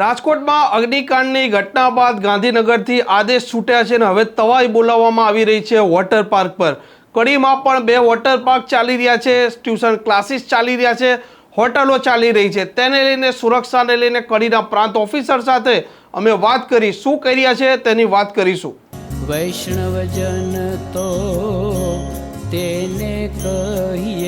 રાજકોટમાં અગ્નિકાંડની ઘટના બાદ ગાંધીનગરથી આદેશ છૂટ્યા છે અને હવે તવાઈ બોલાવવામાં આવી રહી છે વોટર પાર્ક પર. કડીમાં પણ બે વોટર પાર્ક ચાલી રહ્યા છે, ટ્યુશન ક્લાસીસ ચાલી રહ્યા છે, હોટલો ચાલી રહી છે. તેને લઈને સુરક્ષાને લઈને કડીના પ્રાંત ઓફિસર સાથે અમે વાત કરી, શું કરી રહ્યા છે તેની વાત કરીશું. વૈષ્ણવજન તો તેને કહીએ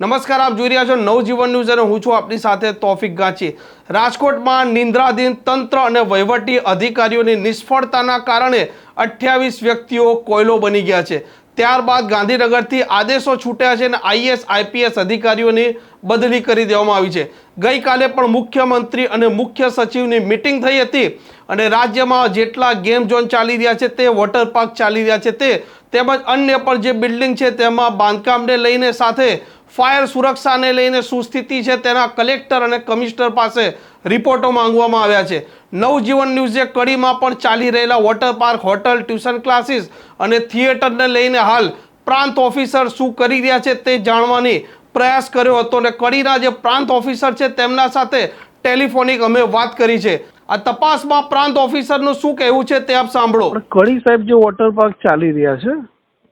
નમસ્કાર, આપ જોઈ રહ્યા છો નવજીવન ન્યૂઝ અને હું છું આપની સાથે તોફિક ગાંચી. રાજકોટમાં નિંદ્રાધીન તંત્ર અને વહીવટી અધિકારીઓની નિષ્ફળતાના કારણે અઠ્યાવીસ વ્યક્તિઓ કોયલો બની ગયા છે. ત્યારબાદ ગાંધીનગરથી આદેશો છૂટ્યા છે અને આઈએસ, આઈપીએસ અધિકારીઓની બદલી કરી દેવામાં આવી છે. ગઈકાલે પણ મુખ્યમંત્રી અને મુખ્ય સચિવની મિટિંગ થઈ હતી અને રાજ્યમાં જેટલા ગેમ ઝોન ચાલી રહ્યા છે તે વોટર પાર્ક ચાલી રહ્યા છે તે, તેમજ અન્ય પણ જે બિલ્ડિંગ છે તેમાં બાંધકામને લઈને સાથે ફાયર સુરક્ષાને લઈને શું સ્થિતિ છે તેના કલેક્ટર અને કમિશનર પાસે રિપોર્ટો માંગવામાં આવ્યા છે. નવજીવન ન્યૂઝે કડીમાં પણ ચાલી રહેલા water park, hotel, tuition classes અને થિયેટરને લઈને હાલ પ્રાંત ઓફિસર શું કરી રહ્યા છે તે જાણવાની પ્રયાસ કર્યો હતો અને કડીના જે પ્રાંત ઓફિસર છે તેમના સાથે ટેલિફોનિક અમે વાત કરી છે. આ તપાસમાં પ્રાંત ઓફિસરનું શું કહેવું છે તે આપ સાંભળો. કડી સાહેબ, જે વોટર પાર્ક ચાલી રહ્યા છે,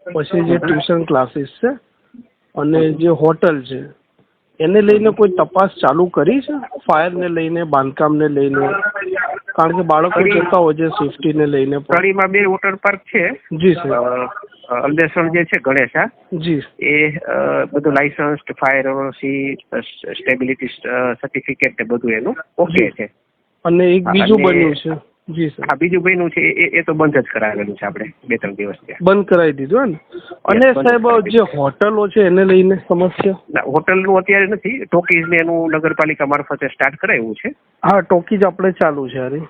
પછી જે ટ્યુશન ક્લાસીસ છે અને જે હોટલ છે એને લઈને કોઈ તપાસ ચાલુ કરી છે? ફાયરને લઈને બાંધકામને લઈને? કારણ કે બાળકો જતા હોય છે સેફટીને લઈને કડીમાં બે વોટર પાર્ક છે. જી સર અ, જે છે ગણેશા જી. એ બધું લાયસન્સ ફાયર સી સ્ટેબિલિટી સર્ટિફિકેટ ને બધું એનું. ઓકે છે. અને એક બીજું બન્યું છે. જી સર. આ બીજું બન્યું છે એ એ તો બંધ જ કરાવેલું છે આપણે બે ત્રણ દિવસ થયા બંધ કરાવી દીધું ને અને સાહેબ જે હોટલો છે એને લઈને સમસ્યા? ના હોટલનું અત્યારે નથી ટોકીઝ ને એનું નગરપાલિકા મારફતે સ્ટાર્ટ કરાવ્યું છે. હા ટોકીજ આપણે ચાલુ છે અરે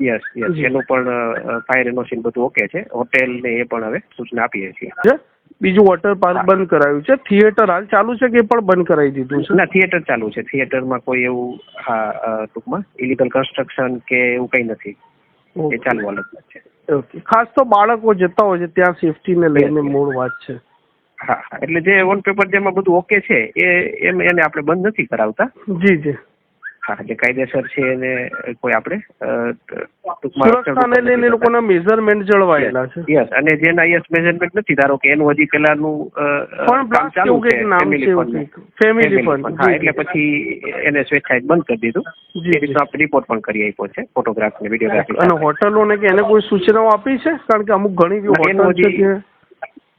યસ યસ એનું પણ ફાયર એનોસિન બધું ઓકે છે. હોટેલ ને એ પણ હવે સૂચના આપીએ છીએ. બીજું વોટર પાર્ક બંધ કરાયું છે. થિયેટર હાલ ચાલુ છે કે પણ બંધ કરાવી દીધું છે? ના થિયેટર ચાલુ છે. થિયેટરમાં કોઈ એવું હા ટૂંકમાં ઇલીગલ કન્સ્ટ્રક્શન કે એવું કંઈ નથી. એ. ચાલુ અલગ છે. ઓકે ખાસ તો બાળકો જતા હોય છે ત્યાં સેફટીને લઈને મૂળ વાત છે. હા એટલે જે ઓન પેપર જેમાં બધું ઓકે છે એ એમ એને આપણે બંધ નથી કરાવતા? જી જી. હા એટલે કાયદેસર છે એને કોઈ આપણે ટૂંકમાં લોકોના મેઝરમેન્ટ જળવાયેલા છે. યસ અને જેના યસ મેઝરમેન્ટ નથી ધારો કે એનું હજી પેલાનું કામ ચાલુ છે. ફેમિલી ફંડ હા એટલે પછી એને સ્વેચ્છાએ બંધ કરી દીધું. જે રીતનો આપણે રિપોર્ટ પણ કરી આપ્યો છે ફોટોગ્રાફ ને વિડીયોગ્રાફી અને હોટલોને કે એને કોઈ સૂચનાઓ આપી છે? કારણ કે અમુક ઘણી એવી ના, એનું હોટલ છે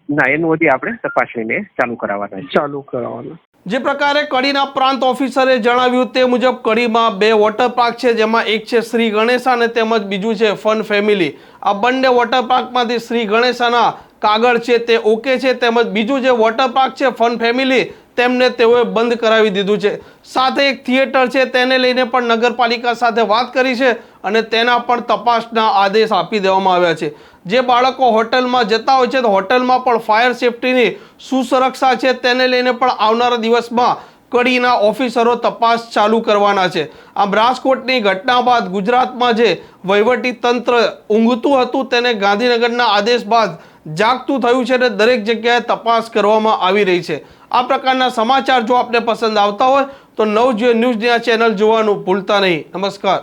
ના એનું હજી આપણે તપાસણીને ચાલુ કરાવવાના ચાલુ કરાવવાના. જે પ્રકારે કડીના પ્રાંત ઓફિસરે જણાવ્યું તે મુજબ કડીમાં બે વોટર પાર્ક છે, જેમાં એક છે શ્રી ગણેશા અને તેમજ બીજું છે ફન ફેમિલી આ બંને વોટર પાર્કમાંથી શ્રી ગણેશાના કાગળ છે તે ઓકે છે, તેમજ બીજું જે વોટર પાર્ક છે ફન ફેમિલી તેમને તેઓએ બંધ કરાવી દીધું છે. સાથે એક થિયેટર છે, તેને લઈને પણ નગરપાલિકા સાથે વાત કરી છે અને તેના પણ તપાસના આદેશ આપી દેવામાં આવ્યા છે. જે બાળકો હોટલમાં જતા હોય છે, તો હોટલમાં પણ ફાયર સેફટીની સુસુરક્ષા છે, તેને લઈને પણ આવનારા દિવસમાં કડીના ઓફિસરો તપાસ ચાલુ કરવાના છે. આમ રાજકોટની ઘટના બાદ ગુજરાતમાં જે વહીવટી તંત્ર ઊંઘતું હતું, તેને ગાંધીનગરના આદેશ બાદ જાગતું થયું છે અને દરેક જગ્યાએ તપાસ કરવામાં આવી રહી છે. આ પ્રકારના સમાચાર જો આપને પસંદ આવતા હોય, તો નવજીવન ન્યૂઝની આ ચેનલ જોવાનું ભૂલતા નહીં. નમસ્કાર.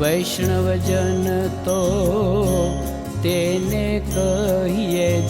વૈષ્ણવજન તો તેને કહીએ